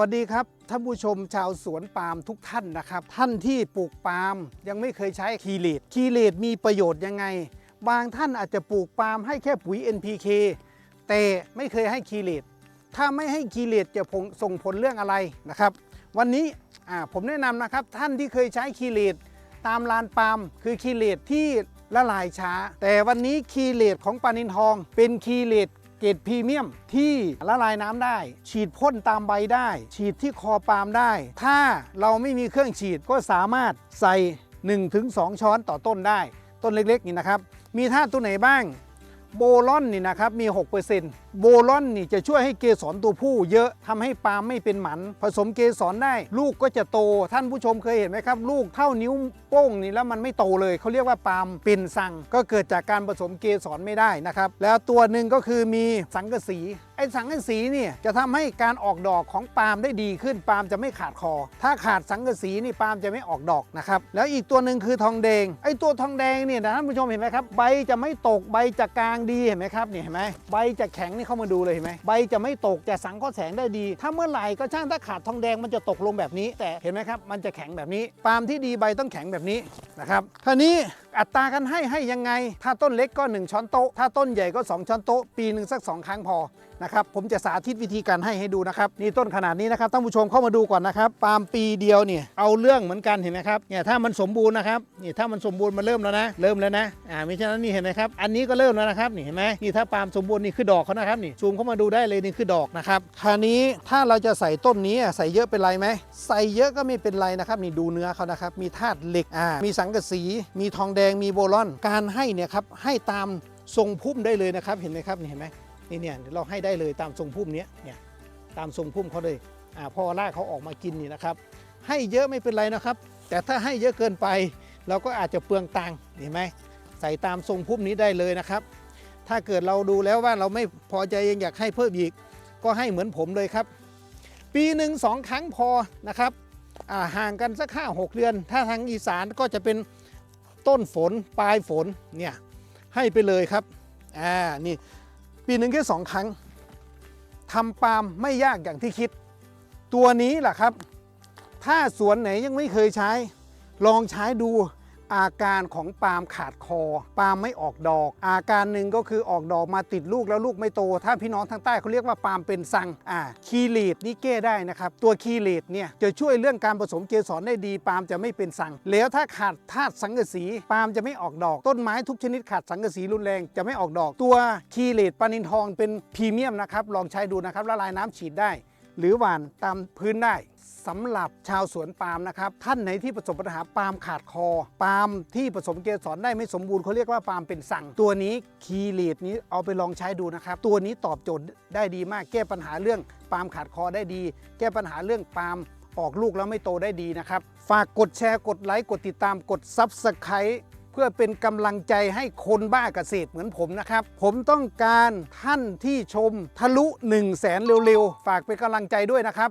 วัสดีครับท่านผู้ชมชาวสวนปาล์มทุกท่านนะครับ ท่านที่ปลูกปาล์มยังไม่เคยใช้คีเลตคีเลตมีประโยชน์ยังไง บางท่านอาจจะปลูกปาล์มให้แค่ปุ๋ย NPK แต่ไม่เคยให้คีเลตถ้าไม่ให้คีเลตจะส่งผลเรื่องอะไรนะครับ วันนี้ผมแนะนำนะครับท่านที่เคยใช้คีเลตตามลานปาล์มคือคีเลตที่ละลายช้า แต่วันนี้คีเลตของปานินทอง เป็นคีเลต เกรดพรีเมียมที่ละลายน้ำได้ ฉีดพ่นตามใบได้ ฉีดที่คอปาล์มได้ ถ้าเราไม่มีเครื่องฉีดก็สามารถใส่ 1-2 ช้อนต่อต้นได้ ต้นเล็กๆนี่นะครับ มีธาตุตัวไหนบ้าง โบลอนนี่นะครับมี 6%โบลอนนี่จะช่วยให้เกสรตัวผู้เยอะทำให้ปาล์มไม่เป็นหมัน ผสมเกสรได้ ลูกก็จะโต ท่านผู้ชมเคยเห็นไหมครับ ลูกเท่านิ้วโป้งนี่แล้วมันไม่โตเลย เขาเรียกว่าปาล์มเป็นสัง ก็เกิดจากการผสมเกสรไม่ได้นะครับ แล้วตัวหนึ่งก็คือมีสังกะสีไอ้สังกะสีเนี่ยจะทำให้การออกดอกของปาล์มได้ดีขึ้นปาล์มจะไม่ขาดคอ ถ้าขาดสังกะสีนี่ปาล์มจะไม่ออกดอกนะครับแล้วอีกตัวหนึ่งคือทองแดงไอ้ตัวทองแดงเนี่ยนะท่านผู้ชมเห็นไหมครับใบจะไม่ตกใบจะกลางดีเห็นไหมครับเนี่ยเห็นไหมใบจะแข็งนี่เข้ามาดูเลยเห็นไหมใบจะไม่ตกจะสังเคราะห์แสงได้ดี ถ้าเมื่อไหร่ก็ช่างถ้าขาดทองแดงมันจะตกลงแบบนี้ แต่เห็นไหมครับมันจะแข็งแบบนี้ ปาล์มที่ดีใบต้องแข็งแบบนี้นะครับคราวนี้ อัตราการให้ให้ยังไง ถ้าต้นเล็กก็ 1 ช้อนโต๊ะ ถ้าต้นใหญ่ก็ 2 ช้อนโต๊ะ ปีหนึ่งสัก 2 ครั้งพอนะครับผมจะสาธิตวิธีการให้ให้ดูนะครับนี่ต้นขนาดนี้นะครับท่านผู้ชมเข้ามาดูก่อนนะครับปาล์มปีเดียวเนี่ยเอาเรื่องเหมือนกันเห็นไหมครับเนี่ยถ้ามันสมบูรณ์นะครับนี่ถ้ามันสมบูรณ์มันเริ่มแล้วนะ เริ่มแล้วนะอ่าไม่ใช่นั้นนี่เห็นไหมครับอันนี้ก็เริ่มแล้วนะครับนี่เห็นไหมนี่ถ้าปาล์มสมบูรณ์นี่คือดอกเขานะครับนี่ซูมเข้ามาดูได้เลยนี่คือดอกนะครับคราวนี้ถ้าเราจะใส่ต้นนี้ใส่เยอะเป็นไรไหมใส่เยอะก็ไม่เป็นไรนะครับนี่ดูเนื้อเขานะครับมีธาตุเหล็กอ่ามีสังกะสีมีทองแดงมีโบลอน การให้เนี่ยครับให้ตามทรงพุ่มได้เลยนะครับเห็นไหมครับนี่เห็นไหมนี่เนี่ยเราให้ได้เลยตามทรงพุ่มเนี้ยเนี่ยตามทรงพุ่มเขาเลยอ่าพอรากเขาออกมากินนี่นะครับ ให้เยอะไม่เป็นไรนะครับ แต่ถ้าให้เยอะเกินไป เราก็อาจจะเปลืองตังค์เห็นไหมใส่ตามทรงพุ่มนี้ได้เลยนะครับ ถ้าเกิดเราดูแล้วว่าเราไม่พอใจยังอยากให้เพิ่มอีก ก็ให้เหมือนผมเลยครับ ปีหนึ่งสองครั้งพอนะครับห่างกันสักห้าหกเดือน ถ้าทางอีสานก็จะเป็น ต้นฝนปลายฝนเนี่ยให้ไปเลยครับอ่านี่ปีหนึ่งแค่สองครั้งทำปาล์มไม่ยากอย่างที่คิด ตัวนี้แหละครับ ถ้าสวนไหนยังไม่เคยใช้ ลองใช้ดู อาการของปาล์มขาดคอ ปาล์มไม่ออกดอก อาการหนึ่งก็คือออกดอกมาติดลูกแล้วลูกไม่โต ถ้าพี่น้องทางใต้เขาเรียกว่าปาล์มเป็นสังอ่าคีรีดนี่แก้ได้นะครับ ตัวคีรีดเนี่ยจะช่วยเรื่องการผสมเกสรได้ดี ปาล์มจะไม่เป็นสัง แล้วถ้าขาดธาตุสังกะสี ปาล์มจะไม่ออกดอก ต้นไม้ทุกชนิดขาดสังกะสีรุนแรงจะไม่ออกดอก ตัวคีรีดปานินทองเป็นพรีเมียมนะครับ ลองใช้ดูนะครับละลายน้ำฉีดได้ หรือหว่านตามพื้นได้ สำหรับชาวสวนปาล์มนะครับ ท่านไหนที่ประสบปัญหาปาล์มขาดคอ ปาล์มที่ผสมเกสรได้ไม่สมบูรณ์เขาเรียกว่าปาล์มเป็นสั่ง ตัวนี้คีรีดนี้เอาไปลองใช้ดูนะครับ ตัวนี้ตอบโจทย์ได้ดีมากแก้ปัญหาเรื่องปาล์มขาดคอได้ดี แก้ปัญหาเรื่องปาล์มออกลูกแล้วไม่โตได้ดีนะครับ ฝากกดแชร์กดไลค์กดติดตามกด Subscribe เพื่อเป็นกำลังใจให้คนบ้าเกษตรเหมือนผมนะครับ ผมต้องการท่านที่ชมทะลุ 1 0 0 0 0แสนเร็วๆ ฝากเป็นกำลังใจด้วยนะครับ